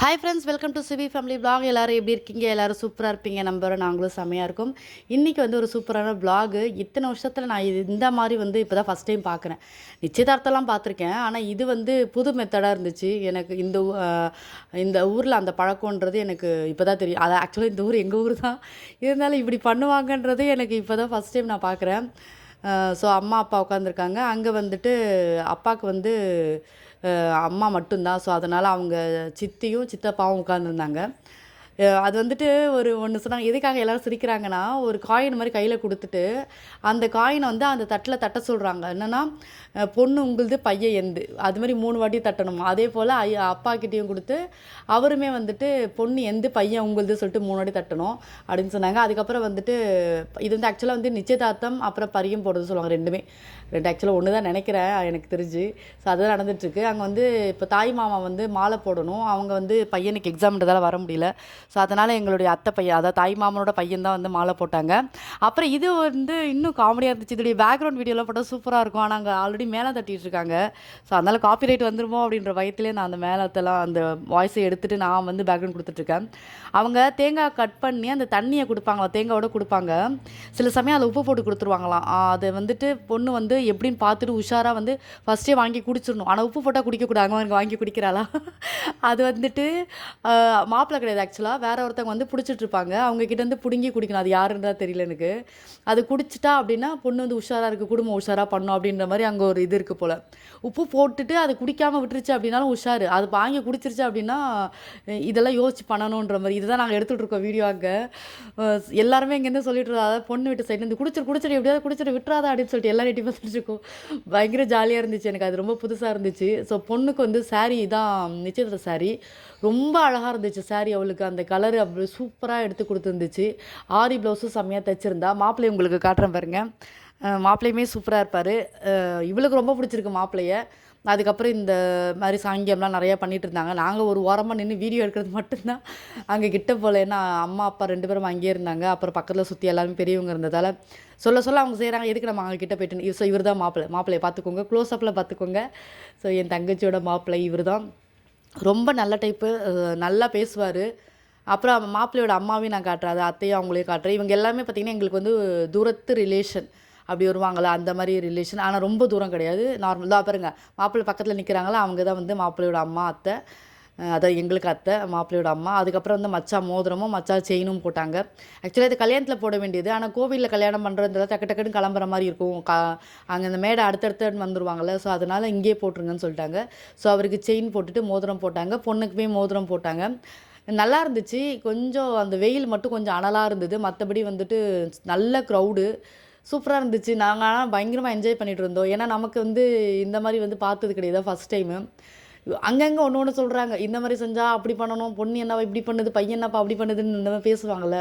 Hi friends welcome to CV family blog எல்லோரும் எப்படி இருக்கீங்க? எல்லோரும் சூப்பராக இருப்பீங்க. நம்பரும் நாங்களும் செமையாக இருக்கும். இன்றைக்கி வந்து ஒரு சூப்பரான பிளாகு இத்தனை வருஷத்தில் நான் இது இந்த மாதிரி வந்து இப்போ தான் ஃபஸ்ட் டைம் பார்க்குறேன் நிச்சயதார்த்தம்லாம் பார்த்துருக்கேன் ஆனால் இது வந்து புது மெத்தடாக இருந்துச்சு. எனக்கு இந்த இந்த ஊரில் அந்த பழக்கம்ன்றது எனக்கு இப்போ தான் தெரியும். அது ஆக்சுவலாக இந்த ஊர் எங்கள் ஊர் தான். இருந்தாலும் இப்படி பண்ணுவாங்கன்றது எனக்கு இப்போ தான் ஃபஸ்ட் டைம் நான் பார்க்குறேன் ஸோ அம்மா அப்பா உட்காந்துருக்காங்க அங்கே வந்துட்டு அப்பாவுக்கு வந்து அம்மா மட்டும்தான். ஸோ அதனால் அவங்க சித்தியும் சித்தப்பாவும் உட்காந்துருந்தாங்க அது வந்துட்டு ஒரு ஒன்று சொன்னாங்க. எதுக்காக எல்லோரும் சிரிக்கிறாங்கன்னா ஒரு காயின் மாதிரி கையில் கொடுத்துட்டு அந்த காயினை வந்து அந்த தட்டில் தட்ட சொல்கிறாங்க என்னென்னா பொண்ணு உங்களுது பையன் எந்து. அது மாதிரி மூணு வாட்டி தட்டணும்? அதே போல் ஐயா அப்பா கிட்டேயும் கொடுத்து அவருமே வந்துட்டு பொண்ணு எந்து பையன் உங்களுது சொல்லிட்டு மூணு வாட்டி தட்டணும் அப்படின்னு சொன்னாங்க. அதுக்கப்புறம் வந்துட்டு இது வந்து ஆக்சுவலாக வந்து நிச்சயதார்த்தம் அப்புறம் பரியம் போடுறது சொல்லுவாங்க ரெண்டுமே. ரெண்டு ஆக்சுவலாக ஒன்று தான் நினைக்கிறேன் எனக்கு தெரிஞ்சு. ஸோ அதுதான் நடந்துட்டுருக்கு. அங்கே வந்து இப்போ தாய் மாமா வந்து மாலை போடணும். அவங்க வந்து பையனுக்கு எக்ஸாம்ன்றதால வர முடியல. ஸோ அதனால் எங்களுடைய அத்தை பையன் அதாவது தாய் மாமனோட பையன் தான் வந்து மாலை போட்டாங்க. அப்புறம் இது வந்து இன்னும் காமெடியாக இருந்துச்சு. இதோடைய பேக்ரவுண்ட் வீடியோலாம் போட்டால் சூப்பராக இருக்கும். ஆனால் அங்கே ஆல்ரெடி மேலே தட்டிட்டு இருக்காங்க. ஸோ அதனால் காப்பிரைட் வந்துருமோ அப்படின்ற பயத்திலே நான் அந்த மேலத்தெல்லாம் அந்த வாய்ஸை எடுத்துகிட்டு நான் வந்து பேக்ரவுண்ட் கொடுத்துட்ருக்கேன் அவங்க தேங்காய் கட் பண்ணி அந்த தண்ணியை கொடுப்பாங்களா தேங்காயோட கொடுப்பாங்க. சில சமயம் அதில் உப்பு போட்டு கொடுத்துருவாங்களாம். அதை வந்துட்டு பொண்ணு வந்து எப்படின்னு பார்த்துட்டு உஷாராக வந்து ஃபஸ்ட்டே வாங்கி குடிச்சிடணும். ஆனால் உப்பு போட்டால் குடிக்கக்கூடாது. அவங்க வாங்கி குடிக்கிறாளா அது வந்துட்டு மாப்பிள்ளை கிடையாது ஆக்சுவலாக வேற ஒருத்தவங்க வந்து பிடிச்சிட்டு இருப்பாங்க அவங்க கிட்ட இருந்து பிடுங்கி குடிக்கணும். அது யாருன்றா தெரியல எனக்கு. அது குடிச்சிட்டா அப்படின்னா பொண்ணு வந்து உஷாராக இருக்குது குடும்பம் உஷாராக பண்ணும் அப்படின்ற மாதிரி அங்கே ஒரு இது இருக்குது போல். உப்பு போட்டுட்டு அது குடிக்காமல் விட்டுருச்சு அப்படின்னாலும் உஷாரு. அது வாங்கி குடிச்சிருச்சு அப்படின்னா இதெல்லாம் யோசிச்சு பண்ணணுன்ற மாதிரி. இதுதான் நாங்கள் எடுத்துகிட்ருக்கோம் வீடியோ அங்கே. எல்லாருமே இங்கேருந்து சொல்லிட்டு இருக்கோம் அதாவது பொண்ணு வீட்டு சைட்லேருந்து குடிச்சிரு குடிச்சிரு எப்படியாவது குடிச்சிரு விட்டுறாதா அப்படின்னு சொல்லிட்டு எல்லா எட்டி பார்த்துட்டு பயங்கர ஜாலியாக இருந்துச்சு எனக்கு. அது ரொம்ப புதுசாக இருந்துச்சு. ஸோ பொண்ணுக்கு வந்து saree தான் நிச்சயதார்த்த saree. ரொம்ப அழகாக இருந்துச்சு saree அவளுக்கு. அந்த கலர் அப்படி சூப்பராக எடுத்து கொடுத்துருந்துச்சு. ஆரி ப்ளவுஸும் செம்மையாக தைச்சிருந்தா. மாப்பிள்ளை உங்களுக்கு காட்டுறேன் பாருங்க. மாப்பிள்ளையுமே சூப்பராக இருப்பார். இவளுக்கு ரொம்ப பிடிச்சிருக்கு மாப்பிள்ளைய. அதுக்கப்புறம் இந்த மாதிரி சாங்கியம்லாம் நிறையா பண்ணிகிட்டு இருந்தாங்க. நாங்கள் ஒரு ஓரமாக நின்று வீடியோ எடுக்கிறது மட்டும்தான். அங்கே கிட்ட போகல ஏன்னா அம்மா அப்பா ரெண்டு பேரும் அங்கேயே இருந்தாங்க. அப்புறம் பக்கத்தில் சுற்றி எல்லாருமே பெரியவங்க இருந்ததால் சொல்ல சொல்ல அவங்க செய்கிறாங்க எதுக்கு நம்ம அவங்க கிட்ட போயிட்டு ஸோ இவர் தான் மாப்பிள்ளை. மாப்பிள்ளையை பார்த்துக்கோங்க. க்ளோஸ் அப்பில் பார்த்துக்கோங்க. ஸோ என் தங்கச்சியோட மாப்பிள்ளை இவர் தான் ரொம்ப நல்ல டைப்பு நல்லா பேசுவார். அப்புறம் மாப்பிள்ளையோட அம்மாவையும் நான் காட்டுறேன் அது அத்தையும் அவங்களையும் காட்டுறேன். இவங்க எல்லாமே பார்த்திங்கன்னா எங்களுக்கு வந்து தூரத்து ரிலேஷன் அப்படி வருவாங்களா அந்த மாதிரி ரிலேஷன் ஆனால் ரொம்ப தூரம் கிடையாது. நார்மல் தான் பாருங்க மாப்பிள்ளை பக்கத்தில் நிற்கிறாங்களா அவங்க தான் வந்து மாப்பிள்ளையோட அம்மா அத்தை அதான் எங்களுக்கு அத்தை மாப்பிள்ளையோட அம்மா. அதுக்கப்புறம் வந்து மச்சா மோதிரமும் மச்சா செயினும் போட்டாங்க. ஆக்சுவலாக இது கல்யாணத்தில் போட வேண்டியது. ஆனால் கோவிலில் கல்யாணம் பண்ணுறதுல டக்கு டக்குன்னு கிளம்புற மாதிரி இருக்கும். கா அங்கே இந்த மேடை அடுத்தடுத்து வந்துருவாங்கல்ல ஸோ அதனால் இங்கேயே போட்டுருங்கன்னு சொல்லிட்டாங்க. ஸோ அவருக்கு செயின் போட்டுட்டு மோதிரம் போட்டாங்க. பொண்ணுக்குமே மோதிரம் போட்டாங்க. நல்லா இருந்துச்சு. கொஞ்சம் அந்த வெயில் மட்டும் கொஞ்சம் அனலாக இருந்தது. மற்றபடி வந்துட்டு நல்ல க்ரௌடு சூப்பராக இருந்துச்சு. நாங்கள் ஆனால் பயங்கரமாக என்ஜாய் பண்ணிட்டு இருந்தோம். ஏன்னா நமக்கு வந்து இந்த மாதிரி வந்து பார்த்தது கிடையாது. ஃபஸ்ட் டைமு அங்கங்கே ஒன்று ஒன்று சொல்கிறாங்க இந்த மாதிரி செஞ்சால் அப்படி பண்ணணும். பொண்ணு என்னவா இப்படி பண்ணுது? பையன் என்னப்பா அப்படி பண்ணுதுன்னு இந்த மாதிரி பேசுவாங்கள்ல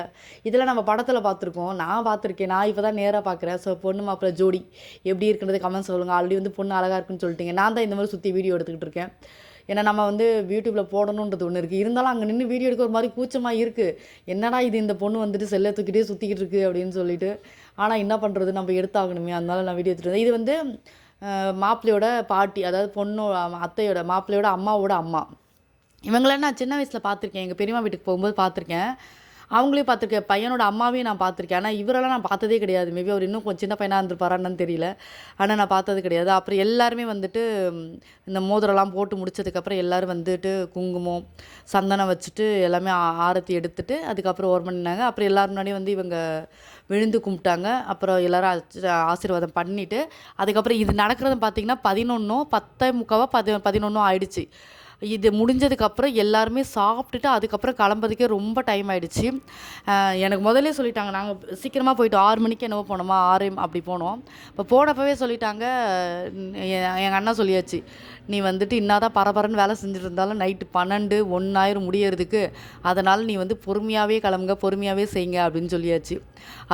இதெல்லாம் நம்ம படத்தில் பார்த்துருக்கோம். நான் பார்த்துருக்கேன். நான் இப்போ தான் நேராக பார்க்குறேன். ஸோ பொண்ணு மாப்பிள்ள ஜோடி எப்படி இருக்குன்றது கமெண்ட் சொல்லுங்கள் ஆல்ரெடி வந்து பொண்ணு அழகாக இருக்குன்னு சொல்லிட்டீங்க. நான் தான் இந்த மாதிரி சுற்றி வீடியோ எடுத்துக்கிட்டு இருக்கேன். ஏன்னா நம்ம வந்து யூடியூப்பில் போடணுன்றது ஒன்று இருக்குது இருந்தாலும் அங்கே நின்று வீடியோ எடுக்க ஒரு மாதிரி கூச்சமாக இருக்குது என்னடா இது இந்த பொண்ணு வந்துட்டு செல்லை தூக்கிட்டே சுற்றிக்கிட்டு இருக்குது அப்படின்னு சொல்லிட்டு. ஆனால் என்ன பண்ணுறது நம்ம எடுத்தாகணுமே. அதனால நான் வீடியோ எடுத்துகிட்டு இருந்தேன் இது வந்து மாப்பிள்ளையோட பாட்டி அதாவது பொண்ணோட அத்தையோட மாப்பிள்ளையோட அம்மாவோட அம்மா. இவங்கள நான் சின்ன வயசில் பார்த்துருக்கேன். எங்கள் பெரியம்மா வீட்டுக்கு போகும்போது பார்த்துருக்கேன். அவங்களையும் பார்த்துருக்கேன் பையனோட அம்மாவையும் நான் பார்த்துருக்கேன். ஆனால் இவரெல்லாம் நான் பார்த்ததே கிடையாது. மேபி அவர் இன்னும் கொஞ்சம் சின்ன பையனாக இருந்திருப்பாரான்னு தெரியல. ஆனால் நான் பார்த்தது கிடையாது. அப்புறம் எல்லாருமே வந்துட்டு இந்த மோதிரம்லாம் போட்டு முடிச்சதுக்கப்புறம் எல்லோரும் வந்துட்டு குங்குமம் சந்தனம் வச்சுட்டு எல்லாமே ஆரத்தி எடுத்துட்டு அதுக்கப்புறம் ஓர் பண்ணினாங்க அப்புறம் எல்லோரும் முன்னாடியும் வந்து இவங்க விழுந்து கும்பிட்டாங்க. அப்புறம் எல்லோரும் ஆசீர்வாதம் பண்ணிவிட்டு அதுக்கப்புறம் இது நடக்கிறது பார்த்தீங்கன்னா பதினொன்றும் பத்தே முக்காவாக பதி பதினொன்றும் ஆயிடுச்சு. இது முடிஞ்சதுக்கப்புறம் எல்லாருமே சாப்பிட்டுட்டு அதுக்கப்புறம் கிளம்புறதுக்கே ரொம்ப டைம் ஆகிடுச்சு எனக்கு முதல்ல சொல்லிட்டாங்க நாங்கள் சீக்கிரமாக போயிட்டு ஆறு மணிக்கு என்னவோ போனோமா ஆறு அப்படி போனோம். இப்போ போனப்பவே சொல்லிட்டாங்க எங்கள் அண்ணா சொல்லியாச்சு நீ வந்துட்டு இன்னாதான் பரபரன்னு வேலை செஞ்சுட்டு இருந்தாலும் நைட்டு பன்னெண்டு ஒன்றாயிரம் முடியறதுக்கு அதனால் நீ வந்து பொறுமையாகவே கிளம்புங்க பொறுமையாகவே செய்யுங்க அப்படின்னு சொல்லியாச்சு.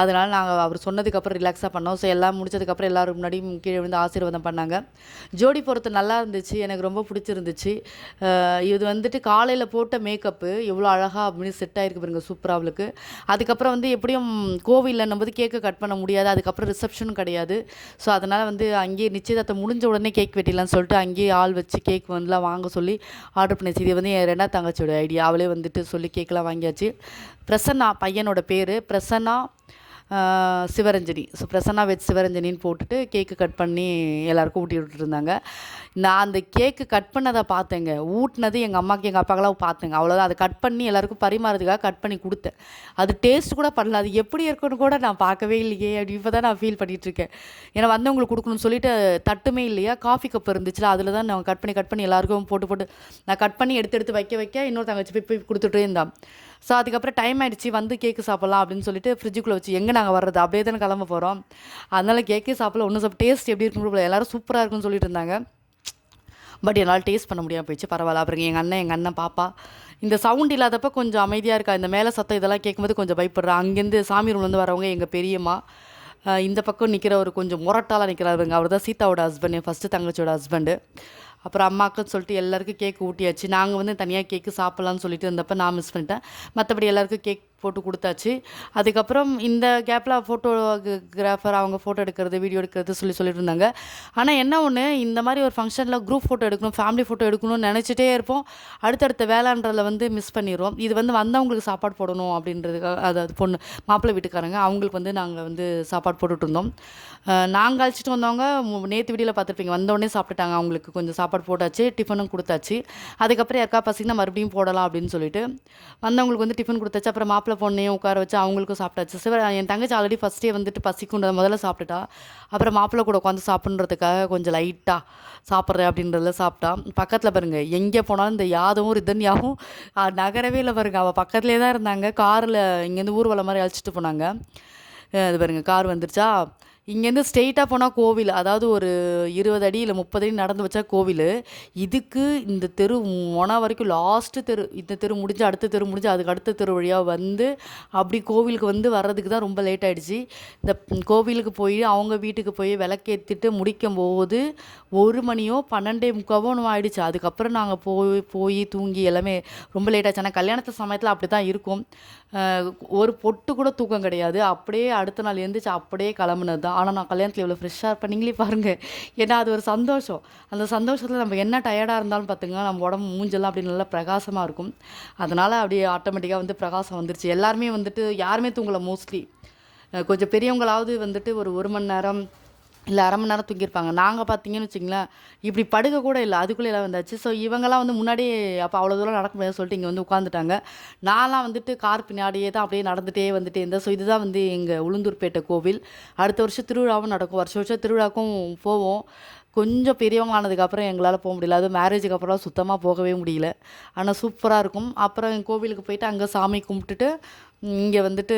அதனால் நாங்கள் அவர் சொன்னதுக்கப்புறம் ரிலாக்ஸாக பண்ணோம். ஸோ எல்லாம் முடிச்சதுக்கப்புறம் எல்லோரும் முன்னாடியும் கீழே விழுந்து ஆசீர்வாதம் பண்ணாங்க. ஜோடி போகிறது நல்லா இருந்துச்சு எனக்கு ரொம்ப பிடிச்சிருந்துச்சு. இது வந்துட்டு காலையில் போட்ட மேக்கப்பு எவ்வளோ அழகாக அப்படின்னு செட் ஆகிருக்கு பாருங்க சூப்பராக அவளுக்கு. அதுக்கப்புறம் வந்து எப்படியும் கோவிலில் போது கேக்கு கட் பண்ண முடியாது அதுக்கப்புறம் ரிசப்ஷனும் கிடையாது. ஸோ அதனால் வந்து அங்கேயே நிச்சயதார்த்தம் முடிஞ்ச உடனே கேக் வெட்டிடலாம்னு சொல்லிட்டு அங்கேயே ஆள் வச்சு கேக் வந்துலாம் வாங்க சொல்லி ஆர்டர் பண்ணிச்சு இது வந்து என் ரெண்டாவது தங்கச்சியோட ஐடியா அவளே வந்துட்டு சொல்லி கேக்கெலாம் வாங்கியாச்சு. பிரசன்னா பையனோட பேர் பிரசன்னா சிவரஞ்சனி ஸோ பிரசன்னா வெஜ் சிவரஞ்சனின்னு போட்டுட்டு கேக்கு கட் பண்ணி எல்லாருக்கும் ஊட்டி விட்டுருந்தாங்க நான் அந்த கேக்கு கட் பண்ணதை பார்த்தேங்க. ஊட்டினது எங்கள் அம்மாக்கு எங்கள் அப்பாக்கெல்லாம் பார்த்தேங்க. அவ்வளோதான் அதை கட் பண்ணி எல்லாருக்கும் பரிமாறதுக்காக கட் பண்ணி கொடுத்தேன். அது டேஸ்ட் கூட பண்ணல. அது எப்படி இருக்குன்னு கூட நான் பார்க்கவே இல்லையே. அப்படி இப்போ தான் நான் ஃபீல் பண்ணிகிட்ருக்கேன் ஏன்னா வந்தவங்களுக்கு கொடுக்கணும்னு சொல்லிட்டு தட்டுமே இல்லையா? காஃபி கப் இருந்துச்சுல அதில் தான் நான் கட் பண்ணி கட் பண்ணி எல்லாருக்கும் போட்டு போட்டு நான் கட் பண்ணி எடுத்து எடுத்து வைக்க வைக்க இன்னொரு தங்கச்சி போய் போய் கொடுத்துட்டே இருந்தான். ஸோ அதுக்கப்புறம் டைம் ஆகிடுச்சு வந்து கேக்கு சாப்பிட்லாம் அப்படின்னு சொல்லிட்டு ஃப்ரிட்ஜுக்குள்ளே வச்சு எங்கே நாங்கள் வர்றது? அப்படியே தானே கிளம்ப போகிறோம் அதனால் கேக்கே சாப்பிடல. ஒன்றும் சாப்பிட்டு டேஸ்ட் எப்படி இருக்குன்னு எல்லாரும் சூப்பராக இருக்குன்னு சொல்லிட்டு இருந்தாங்க. பட் என்னால் டேஸ்ட் பண்ண முடியாமல் போயிடுச்சு. பரவாயில்ல. அப்புறம் எங்கள் அண்ணன் எங்கள் அண்ணன் பாப்பா. இந்த சவுண்ட் இல்லாதப்ப கொஞ்சம் அமைதியாக இருக்கா? இந்த மேலே சத்தம் இதெல்லாம் கேட்கும்போது கொஞ்சம் பயப்படுறா. அங்கேருந்து சாமி ரூம்லேருந்து வரவங்க எங்கள் பெரியம்மா இந்த பக்கம் நிற்கிற ஒரு கொஞ்சம் முரட்டாலாக நிற்கிறாருங்க அவர் தான் சீதாவோட ஹஸ்பண்டு ஃபஸ்ட்டு தங்கச்சியோட ஹஸ்பண்டு அப்புறம் அம்மாக்குன்னு சொல்லிட்டு எல்லாருக்கும் கேக் ஊட்டியாச்சு. நாங்கள் வந்து தனியாக கேக்கு சாப்பிட்லான்னு சொல்லிட்டு இருந்தப்போ நான் மிஸ் பண்ணிட்டேன். மற்றபடி எல்லாருக்கும் கேக் போட்டு கொடுத்தாச்சு. அதுக்கப்புறம் இந்த கேப்பில் ஃபோட்டோகிராஃபர் அவங்க ஃபோட்டோ எடுக்கிறது வீடியோ எடுக்கிறது சொல்லி சொல்லிட்டு இருந்தாங்க ஆனால் என்ன ஒன்று இந்த மாதிரி ஒரு ஃபங்க்ஷனில் குரூப் ஃபோட்டோ எடுக்கணும் ஃபேமிலி ஃபோட்டோ எடுக்கணும்னு நினச்சிட்டே இருப்போம். அடுத்தடுத்த வேலைன்றதில் வந்து மிஸ் பண்ணிடுவோம் இது வந்து வந்தவங்களுக்கு சாப்பாடு போடணும் அப்படின்றதுக்காக அதாவது பொண்ணு மாப்பிள்ளை வீட்டுக்காரங்க அவங்களுக்கு வந்து நாங்கள் வந்து சாப்பாடு போட்டுட்ருந்தோம் நாங்கள் அழைச்சிட்டு வந்தவங்க நேற்று வீடியோவில் பார்த்துருப்பீங்க. வந்தோடனே சாப்பிட்டுட்டாங்க. அவங்களுக்கு கொஞ்சம் சாப்பாடு போட்டாச்சு டிஃபனும் கொடுத்தாச்சு. அதுக்கப்புறம் யாருக்கா பசிங்கன்னா மறுபடியும் போடலாம் அப்படின்னு சொல்லிட்டு வந்தவங்களுக்கு வந்து டிஃபன் கொடுத்தாச்சு. அப்புறம் மாப்பிள்ளை பொண்ணையும் உட்கார வச்சு அவங்களுக்கும் சாப்பிட்டாச்சு. சிவ என் தங்கச்சி ஆல்ரெடி ஃபஸ்ட்டே வந்துட்டு பசிக்குன்றத முதல்ல சாப்பிட்டுட்டா. அப்புறம் மாப்பிள்ளை கூட உட்காந்து சாப்பிட்றதுக்காக கொஞ்சம் லைட்டாக சாப்பிட்றேன் அப்படின்றதுல சாப்பிட்டா. பக்கத்தில் பாருங்கள் எங்கே போனாலும் இந்த யாதவும் ரிதன்யாவும் நகரவே இல்லை பாருங்க. அவள் பக்கத்துலேயே தான் இருந்தாங்க. காரில் இங்கேருந்து ஊர்வலம் மாதிரி அழைச்சிட்டு போனாங்க. இது பாருங்க கார் வந்துருச்சா? இங்கேருந்து ஸ்ட்ரெயிட்டாக போனால் கோவில் அதாவது ஒரு இருபது அடி இல்லை முப்பது அடி நடந்து வச்சா கோவில். இதுக்கு இந்த தெரு மொன வரைக்கும் லாஸ்ட்டு தெரு இந்த தெரு முடிஞ்சு அடுத்த தெரு முடிஞ்சு அதுக்கு அடுத்த தெரு வழியாக வந்து அப்படி கோவிலுக்கு வந்து வர்றதுக்கு தான் ரொம்ப லேட் ஆகிடுச்சு இந்த கோவிலுக்கு போய் அவங்க வீட்டுக்கு போய் விளக்கேற்றிட்டு முடிக்கும் போது ஒரு மணியோ பன்னெண்டே முக்காவோ ஒன்று ஆகிடுச்சு அதுக்கப்புறம் நாங்கள் போய் போய் தூங்கி எல்லாமே ரொம்ப லேட் ஆச்சு. ஆனால் கல்யாணத்து சமயத்தில் அப்படி தான் இருக்கும் ஒரு பொட்டு கூட தூக்கம் கிடையாது. அப்படியே அடுத்த நாள் எழுந்திரிச்சு அப்படியே கிளம்புனது தான் ஆனால் நான் கல்யாணத்தில் இவ்வளோ ஃப்ரெஷ்ஷாக இருப்பேன். நீங்களே பாருங்கள் ஏன்னா அது ஒரு சந்தோஷம். அந்த சந்தோஷத்தில் நம்ம என்ன டயர்டாக இருந்தாலும் பார்த்துங்க நம்ம உடம்பு மூஞ்செல்லாம் அப்படி நல்லா பிரகாசமாக இருக்கும். அதனால் அப்படியே ஆட்டோமேட்டிக்காக வந்து பிரகாசம் வந்துருச்சு. எல்லாருமே வந்துட்டு யாருமே தூங்கலை மோஸ்ட்லி கொஞ்சம் பெரியவங்களாவது வந்துட்டு ஒரு ஒரு மணி நேரம் இல்லை அரை மணி நேரம் தூங்கியிருப்பாங்க. நாங்கள் பார்த்தீங்கன்னு வச்சிங்களேன் இப்படி படுக்க கூட இல்லை. அதுக்குள்ளே எல்லாம் வந்தாச்சு. ஸோ இவங்கெல்லாம் வந்து முன்னாடியே அப்போ அவ்வளோ தூரம் நடக்க முடியாது சொல்லிட்டு இங்கே வந்து உட்காந்துட்டாங்க நான்லாம் வந்துட்டு கார் பின்னாடியே தான் அப்படியே நடந்துகிட்டே வந்துட்டே இருந்தேன். ஸோ இதுதான் வந்து எங்கள் உளுந்தூர்பேட்டை கோவில். அடுத்த வருஷம் திருவிழாவும் நடக்கும். வருஷம் வருஷம் திருவிழாக்கும் போவோம். கொஞ்சம் பெரியவங்க ஆனதுக்கப்புறம் எங்களால் போக முடியல. அது மேரேஜுக்கு அப்புறம் சுத்தமாக போகவே முடியல. ஆனால் சூப்பராக இருக்கும். அப்புறம் கோவிலுக்கு போயிட்டு அங்கே சாமி கும்பிட்டுட்டு இங்கே வந்துட்டு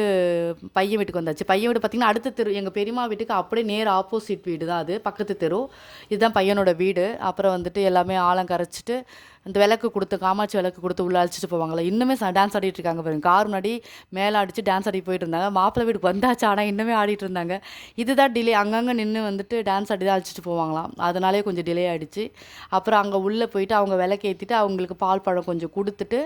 பையன் வீட்டுக்கு வந்தாச்சு. பையன் வீடு பார்த்திங்கன்னா அடுத்த தெரு எங்கள் பெரியம்மா வீட்டுக்கு அப்படியே நேர் ஆப்போசிட் வீடு தான் அது பக்கத்து தெரு. இதுதான் பையனோட வீடு. அப்புறம் வந்துட்டு எல்லாமே ஆழம் கரைச்சிட்டு அந்த விளக்கு கொடுத்து காமாட்சி விளக்கு கொடுத்து உள்ளே அழைச்சிட்டு போவாங்களே இன்னுமே டான்ஸ் ஆடிட்டு இருக்காங்க பாருங்க. கார் முன்னாடி மேலே அடித்து டான்ஸ் ஆடி போயிட்டு இருந்தாங்க. மாப்பிள்ளை வீட்டுக்கு வந்தாச்சு ஆனால் இன்னுமே ஆடிட்டு இருந்தாங்க. இதுதான் டிலே அங்கங்கே நின்று வந்துட்டு டான்ஸ் ஆடி தான் அழைச்சிட்டு போவாங்களாம். அதனாலே கொஞ்சம் டிலே ஆகிடுச்சு அப்புறம் அங்கே உள்ளே போயிட்டு அவங்க விளக்கு ஏற்றிட்டு அவங்களுக்கு பால் பழம் கொஞ்சம் கொடுத்துட்டு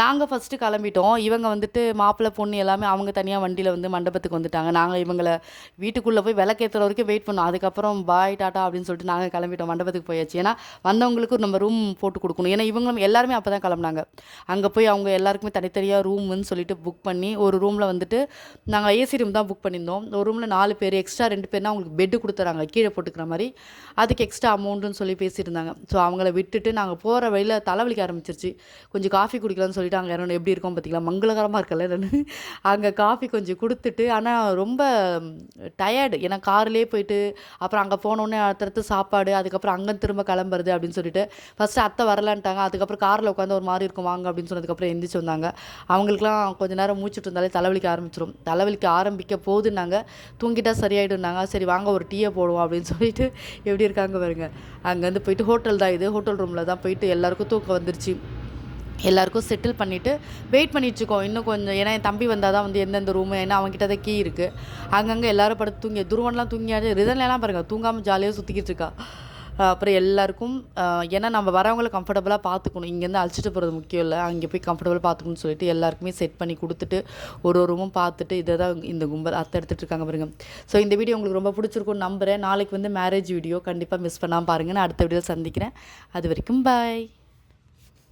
நாங்கள் ஃபஸ்ட்டு கிளம்பிட்டோம். இவங்க வந்துட்டு மாப்பிள்ளை பொண்ணு எல்லாமே அவங்க தனியாக வண்டியில் வந்து மண்டபத்துக்கு வந்துட்டாங்க. நாங்கள் இவங்களை வீட்டுக்குள்ளே போய் விளக்கேற்றுற வரைக்கும் வெயிட் பண்ணோம். அதுக்கப்புறம் பாய் டாட்டா அப்படின்னு சொல்லிட்டு நாங்கள் கிளம்பிட்டோம் மண்டபத்துக்கு போயாச்சு. ஏன்னா வந்தவங்களுக்கு நம்ம ரூம் போட்டு கொடுக்கணும். ஏன்னா இவங்களும் எல்லாருமே அப்போ தான் கிளம்புனாங்க. அங்கே போய் அவங்க எல்லாருக்குமே தனித்தனியாக ரூம்னு சொல்லிட்டு புக் பண்ணி ஒரு ரூமில் வந்துட்டு நாங்கள் ஏசி ரூம் தான் புக் பண்ணியிருந்தோம். ஒரு ரூமில் நாலு பேர் எக்ஸ்ட்ரா ரெண்டு பேர்னா அவங்களுக்கு பெட்டு கொடுத்துறாங்க கீழே போட்டுக்கிற மாதிரி. அதுக்கு எக்ஸ்ட்ரா அமௌண்ட்டுன்னு சொல்லி பேசியிருந்தாங்க. ஸோ அவங்கள விட்டுட்டு நாங்கள் போகிற வழியில் தலைவலிக்க ஆரம்பிச்சிருச்சு. கொஞ்சம் காஃபி குடிக்கலாம்னு சொல்லிட்டு அங்கே இறங்கணும் எப்படி இருக்கோம் பார்த்தீங்களா மங்களகரமாக இருக்கல அங்கே காஃபி கொஞ்சம் கொடுத்துட்டு ஆனால் ரொம்ப டயர்டு ஏன்னா கார்லேயே போயிட்டு அப்புறம் அங்கே போனோடனே அடுத்தடுத்து சாப்பாடு அதுக்கப்புறம் அங்கே திரும்ப கிளம்புறது அப்படின்னு சொல்லிட்டு ஃபஸ்ட்டு அத்தை வரல வரலான்ட்டாங்க அதுக்கப்புறம் காரில் உட்காந்து ஒரு மாதிரி இருக்கும் வாங்க அப்படின்னு சொன்னதுக்கப்புறம் எந்திரிச்சு வந்தாங்க. அவங்களுக்குலாம் கொஞ்ச நேரம் மூச்சுட்டு இருந்தாலே தலைவலிக்க ஆரம்பிச்சிடும் தலைவலிக்க ஆரம்பிக்க போதுன்னாங்க தூங்கிட்டா சரியாயிடுனாங்க சரி வாங்க ஒரு டீயை போடுவோம் அப்படின்னு சொல்லிட்டு எப்படி இருக்காங்க பாருங்க. அங்கேருந்து போயிட்டு ஹோட்டல் தான் இது. ஹோட்டல் ரூமில் தான் போயிட்டு எல்லாருக்கும் தூக்கம் வந்துருச்சு. எல்லாருக்கும் செட்டில் பண்ணிவிட்டு வெயிட் பண்ணிட்டுருக்கோம் இன்னும் கொஞ்சம் ஏன்னா என் தம்பி வந்தால் தான் வந்து எந்தெந்த ரூமு ஏன்னா அவங்ககிட்ட தான் கீ இருக்குது அங்கங்கே எல்லோரும் படுத்து தூங்கி துருவன்லாம் தூங்கியாச்சு. ரிதன்லாம் பாருங்கள் தூங்காமல் ஜாலியாக சுற்றிக்கிட்டு இருக்கா. அப்புறம் எல்லாருக்கும் ஏன்னா நம்ம வரவங்களை கம்ஃபர்டபுளாக பார்த்துக்கணும். இங்கேருந்து அழைச்சிட்டு போகிறது முக்கியம் இல்லை. அங்கே போய் கம்ஃபர்டபுளாக பார்த்துக்கணும்னு சொல்லிட்டு எல்லாருக்குமே செட் பண்ணி கொடுத்துட்டு ஒரு ஒரு ரூமும் பார்த்துட்டு இதை தான் இந்த கும்பல் அத்தை எடுத்துகிட்டு இருக்காங்க பாருங்க. ஸோ இந்த வீடியோ உங்களுக்கு ரொம்ப பிடிச்சிருக்கும்னு நம்புகிறேன் நாளைக்கு வந்து மேரேஜ் வீடியோ கண்டிப்பாக மிஸ் பண்ணாமல் பாருங்கள் நான் அடுத்த வீடியோ சந்திக்கிறேன். அது வரைக்கும் பாய்